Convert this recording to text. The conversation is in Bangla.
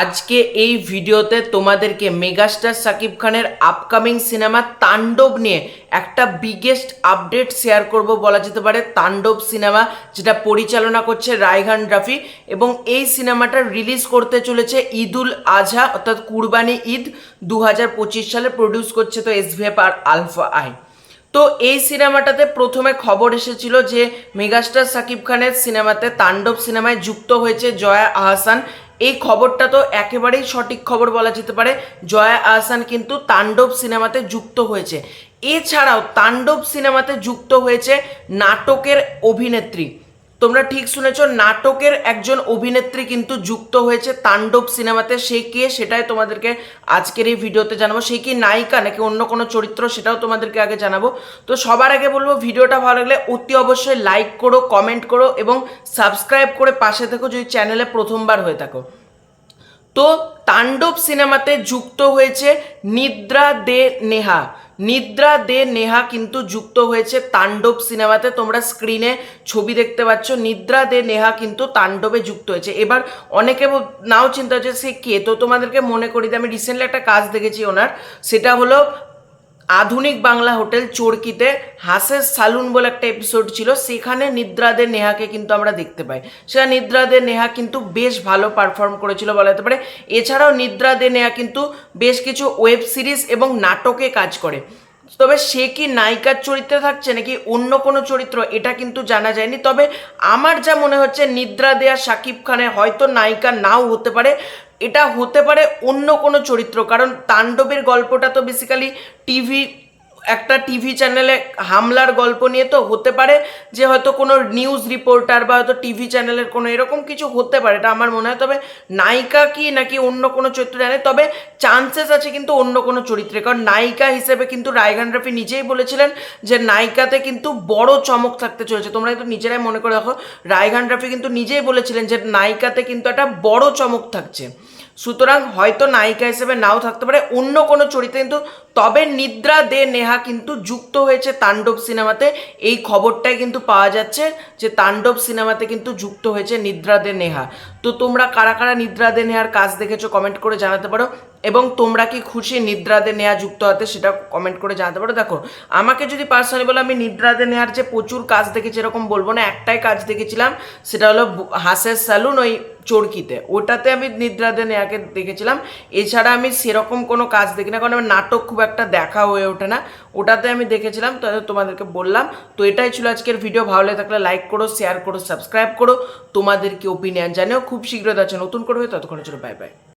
আজকে এই ভিডিওতে তোমাদেরকে মেগাস্টার সাকিব খানের আপকামিং সিনেমা তাণ্ডব নিয়ে একটা বিগেস্ট আপডেট শেয়ার করব বলা যেতে পারে তাণ্ডব সিনেমা যেটা পরিচালনা করছে রায়হান রাফি এবং এই সিনেমাটা রিলিজ করতে চলেছে ঈদুল আজহা, অর্থাৎ কুরবানি ঈদ দু হাজার পঁচিশ সালে প্রডিউস করছে তো এসভিএফ আর আলফা আই। তো এই সিনেমাটাতে প্রথমে খবর এসেছিল যে মেগাস্টার সাকিব খানের সিনেমাতে তাণ্ডব সিনেমায় যুক্ত হয়েছে জয়া আহসান এই খবরটা তো একেবারেই সঠিক খবর বলা যেতে পারে। জয়া আহসান কিন্তু তাণ্ডব সিনেমাতে যুক্ত হয়েছে। এছাড়াও তাণ্ডব সিনেমাতে যুক্ত হয়েছে নাটকের অভিনেত্রী। তোমরা ঠিক শুনেছ, নাটকের একজন অভিনেত্রী কিন্তু যুক্ত হয়েছে তাণ্ডব সিনেমাতে। সে কে সেটাই তোমাদেরকে আজকের এই ভিডিওতে জানাব। সে কি নায়িকা নাকি অন্য কোনো চরিত্র সেটাও তোমাদেরকে আগে জানাব। তো সবার আগে বলব, ভিডিওটা ভালো লাগলে অতি অবশ্যই লাইক করো কমেন্ট করো এবং সাবস্ক্রাইব করে পাশে থেকো যদি চ্যানেলে প্রথমবার হয়ে থাকো। তো তাণ্ডব সিনেমাতে যুক্ত হয়েছে নিদ্রা দে নেহা। নিদ্রা দে নেহা কিন্তু যুক্ত হয়েছে তাণ্ডব সিনেমাতে। তোমরা স্ক্রিনে ছবি দেখতে পাচ্ছ, নিদ্রা দে নেহা কিন্তু তাণ্ডবে যুক্ত হয়েছে। এবার অনেকে নাও চিন্তা হচ্ছে সে কে? তো তোমাদেরকে মনে করি আমি রিসেন্টলি একটা কাজ দেখেছি ওনার, সেটা হলো আধুনিক বাংলা হোটেল চরকিতে হাসের সালুন বলে একটা এপিসোড ছিল, সেখানে নিদ্রাদের নেহাকে কিন্তু আমরা দেখতে পাই। সেটা নিদ্রাদের নেহা কিন্তু বেশ ভালো পারফর্ম করেছিল বলা যেতে পারে। এছাড়াও নিদ্রাদের নেহা কিন্তু বেশ কিছু ওয়েব সিরিজ এবং নাটকে কাজ করে। তবে সে কি নায়িকার চরিত্রে থাকছে নাকি অন্য কোনো চরিত্র, এটা কিন্তু জানা যায়নি। তবে আমার যা মনে হচ্ছে, নিদ্রা দেয়া শাকিব খানে হয়তো নায়িকা নাও হতে পারে। এটা হতে পারে অন্য কোনো চরিত্র কারণ তাণ্ডবের গল্পটা তো বেসিক্যালি টিভি একটা টিভি চ্যানেলে হামলার গল্প নিয়ে তো হতে পারে যে হয়তো কোনো নিউজ রিপোর্টার বা হয়তো টিভি চ্যানেলের কোনো এরকম কিছু হতে পারে, এটা আমার মনে হয়। তবে নায়িকা কি নাকি অন্য কোনো চরিত্র জানে? তবে চান্সেস আছে কিন্তু অন্য কোনো চরিত্রে। কারণ নায়িকা হিসেবে কিন্তু রায়গান রাফি নিজেই বলেছিলেন যে নায়িকাতে কিন্তু বড় চমক থাকতে চলেছে। তোমরা কিন্তু নিজেরাই মনে করে দেখো রায়গান রাফি কিন্তু নিজেই বলেছিলেন যে নায়িকাতে কিন্তু একটা বড় চমক থাকছে। সুতরাং হয়তো নায়িকা হিসেবে নাও থাকতে পারে, অন্য কোনো চরিত্রে কিন্তু। তবে নিদ্রা দে নেহা কিন্তু যুক্ত হয়েছে তাণ্ডব সিনেমাতে। এই খবরটাই কিন্তু পাওয়া যাচ্ছে যে তাণ্ডব সিনেমাতে কিন্তু যুক্ত হয়েছে নিদ্রাদে নেহা। তো তোমরা কারা কারা নিদ্রাদে নেহার কাজ দেখেছ কমেন্ট করে জানাতে পারো। এবং তোমরা কি খুশি নিদ্রাদে নেয়া যুক্ত হতে সেটা কমেন্ট করে জানাতে পারো। দেখো, আমাকে যদি পার্সোনালি বলো, আমি নিদ্রাদে নেয়ার যে প্রচুর কাজ দেখেছি, এরকম বলব না, একটাই কাজ দেখেছিলাম, সেটা হলো হাসের স্যালুন ওই চরকিতে। ওটাতে আমি নিদ্রাদে নেয়াকে দেখেছিলাম। এছাড়া আমি সেরকম কোনো কাজ দেখি না, কারণ আমার নাটক খুব একটা দেখা হয়ে ওঠে না। ওটাতে আমি দেখেছিলাম, তো তোমাদেরকে বললাম। তো এটাই ছিল আজকের ভিডিও ভালো লাগে থাকলে লাইক করো শেয়ার করো সাবস্ক্রাইব করো। তোমাদের কি ওপিনিয়ন জানিও। খুব শীঘ্রই আছে নতুন করে ততক্ষণের জন্য বাই বাই